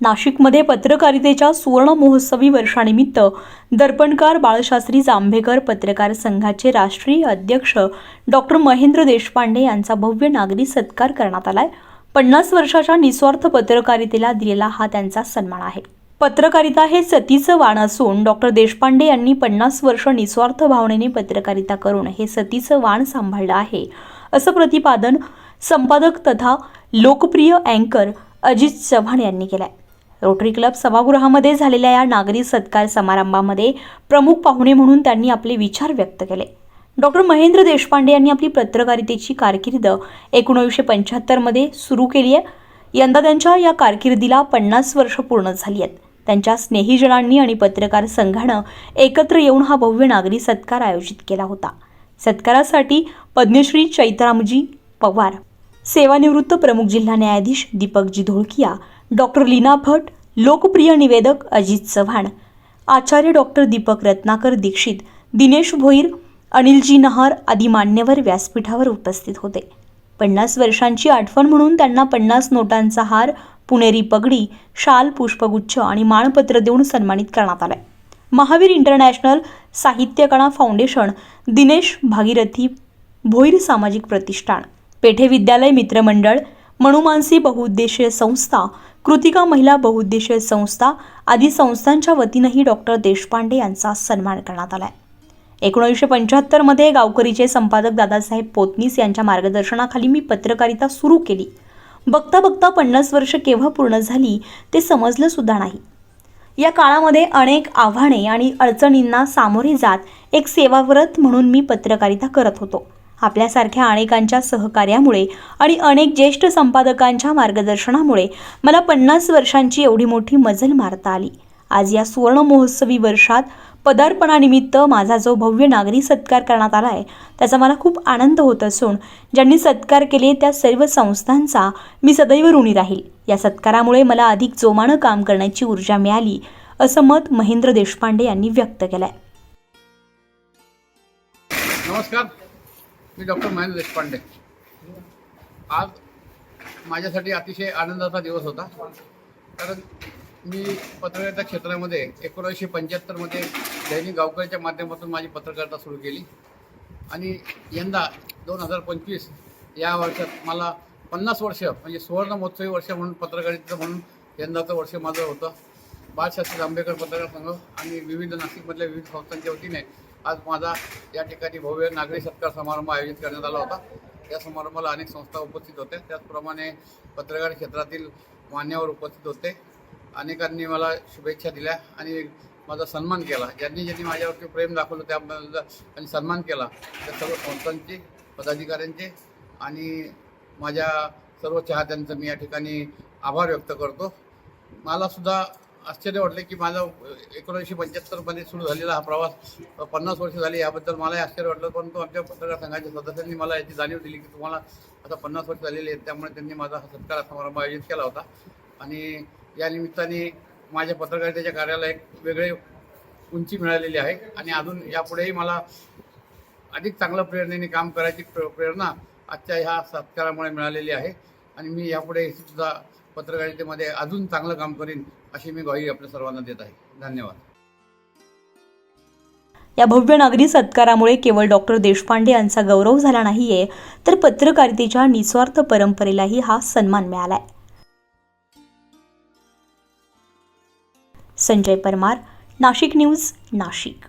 नाशिकमध्ये पत्रकारितेच्या सुवर्ण महोत्सवी वर्षानिमित्त दर्पणकार बाळशास्त्री जांभेकर पत्रकार संघाचे राष्ट्रीय अध्यक्ष डॉक्टर महेंद्र देशपांडे यांचा भव्य नागरी सत्कार करण्यात आलाय. पन्नास वर्षाच्या निस्वार्थ पत्रकारितेला दिलेला हा त्यांचा सन्मान आहे. पत्रकारिता हे सतीचं वाण असून डॉक्टर देशपांडे यांनी पन्नास वर्ष निस्वार्थ भावनेने पत्रकारिता करून हे सतीचं वाण सांभाळलं आहे असं प्रतिपादन संपादक तथा लोकप्रिय अँकर अजित चव्हाण यांनी केलं आहे रोटरी क्लब सभागृहामध्ये झालेल्या या नागरी सत्कार समारंभामध्ये प्रमुख पाहुणे म्हणून त्यांनी आपले विचार व्यक्त केले. डॉक्टर महेंद्र देशपांडे यांनी आपली पत्रकारितेची कारकीर्द एकोणीसशे पंच्याहत्तरमध्ये सुरू केली आहे. यंदा त्यांच्या या कारकिर्दीला पन्नास वर्ष पूर्ण झाली आहेत. त्यांच्या स्नेहीजनांनी आणि पत्रकार संघानं एकत्र येऊन हा भव्य नागरी सत्कार आयोजित केला होता. सत्कारासाठी पद्मश्री चैत्रामजी पवार सेवानिवृत्त प्रमुख जिल्हा न्यायाधीश दीपकजी धोळकिया डॉक्टर लीना भट लोकप्रिय निवेदक अजित चव्हाण आचार्य डॉक्टर दीपक रत्नाकर दीक्षित दिनेश भोईर अनिलजी नहार आदी मान्यवर व्यासपीठावर उपस्थित होते. पन्नास वर्षांची आठवण म्हणून त्यांना पन्नास नोटांचा हार पुणेरी पगडी शाल पुष्पगुच्छ आणि माणपत्र देऊन सन्मानित करण्यात आलाय महावीर इंटरनॅशनल साहित्यकणा फाउंडेशन दिनेश भागीरथी भोईर सामाजिक प्रतिष्ठान. पेठे विद्यालय मित्रमंडळ मनुमानसी बहुउद्देशीय संस्था कृतिका महिला बहुउद्देशीय संस्था आदी संस्थांच्या वतीनंही डॉक्टर देशपांडे यांचा सन्मान करण्यात आला आहे एकोणीसशे पंच्याहत्तरमध्ये गावकरीचे संपादक दादासाहेब पोतनीस यांच्या मार्गदर्शनाखाली मी पत्रकारिता सुरू केली. बघता बघता पन्नास वर्ष केव्हा पूर्ण झाली ते समजलं सुद्धा नाही. या काळामध्ये अनेक आव्हाने आणि अडचणींना सामोरे जात एक सेवाव्रत म्हणून मी पत्रकारिता करत होतो. आपल्यासारख्या अनेकांच्या सहकार्यामुळे आणि अनेक ज्येष्ठ संपादकांच्या मार्गदर्शनामुळे मला पन्नास वर्षांची एवढी मोठी मजल मारता आली. आज या सुवर्ण महोत्सवी वर्षात पदार्पणानिमित्त माझा जो भव्य नागरी सत्कार करण्यात आला आहे त्याचा मला खूप आनंद होत असून ज्यांनी सत्कार केले त्या सर्व संस्थांचा मी सदैव ऋणी राहील. या सत्कारामुळे मला अधिक जोमानं काम करण्याची ऊर्जा मिळाली असं मत महेंद्र देशपांडे यांनी व्यक्त केलं आहे नमस्कार. मी डॉक्टर महेंद्र देशपांडे. आज माझ्यासाठी अतिशय आनंदाचा दिवस होता. कारण मी पत्रकारिता क्षेत्रामध्ये एकोणीसशे पंच्याहत्तरमध्ये दैनिक गावकऱ्याच्या माध्यमातून माझी पत्रकारिता सुरू केली. आणि यंदा दोन हजार पंचवीस या वर्षात मला पन्नास वर्ष म्हणजे सुवर्ण महोत्सवी वर्ष म्हणून पत्रकारिता म्हणून यंदाचं वर्ष माझं होतं. बाळशास्त्री आंबेडकर पत्रकार संघ आणि विविध नाशिकमधल्या विविध संस्थांच्या वतीने आज माझा या ठिकाणी भव्य नागरी सत्कार समारंभ आयोजित करण्यात आला होता. या समारंभाला अनेक संस्था उपस्थित होत्या त्याचप्रमाणे पत्रकार क्षेत्रातील मान्यवर उपस्थित होते. अनेकांनी मला शुभेच्छा दिल्या आणि माझा सन्मान केला. ज्यांनी ज्यांनी माझ्यावरती प्रेम दाखवलं त्याबद्दल आणि सन्मान केला. त्या सर्व संस्थांचे पदाधिकाऱ्यांचे आणि माझ्या सर्व चाहत्यांचं मी या ठिकाणी आभार व्यक्त करतो. मलासुद्धा आश्चर्य वाटले की माझा एकोणीसशे पंच्याहत्तरमध्ये सुरू झालेला हा प्रवास पन्नास वर्ष झाली याबद्दल मलाही आश्चर्य वाटलं. परंतु आमच्या पत्रकार संघाच्या सदस्यांनी मला याची जाणीव दिली की तुम्हाला आता पन्नास वर्ष झालेली आहेत त्यामुळे त्यांनी माझा हा सत्कार समारंभ आयोजित केला होता. आणि या निमित्ताने माझ्या पत्रकारितेच्या कार्याला एक वेगळे उंची मिळालेली आहे. आणि अजून यापुढेही मला अधिक चांगल्या प्रेरणेने काम करायची प्र- प्रेरणा आजच्या ह्या सत्कारामुळे मिळालेली आहे. आणि मी यापुढे सुद्धा पत्रकारितेमध्ये अजून चांगलं काम करीन अशी मी ग्वाही आपल्या सर्वांना देत आहे. धन्यवाद. या भव्य नागरी सत्कारामुळे केवळ डॉक्टर देशपांडे यांचा गौरव झाला नाहीये तर पत्रकारितेच्या निस्वार्थ परंपरेलाही हा सन्मान मिळालाय. संजय परमार नाशिक न्यूज नाशिक.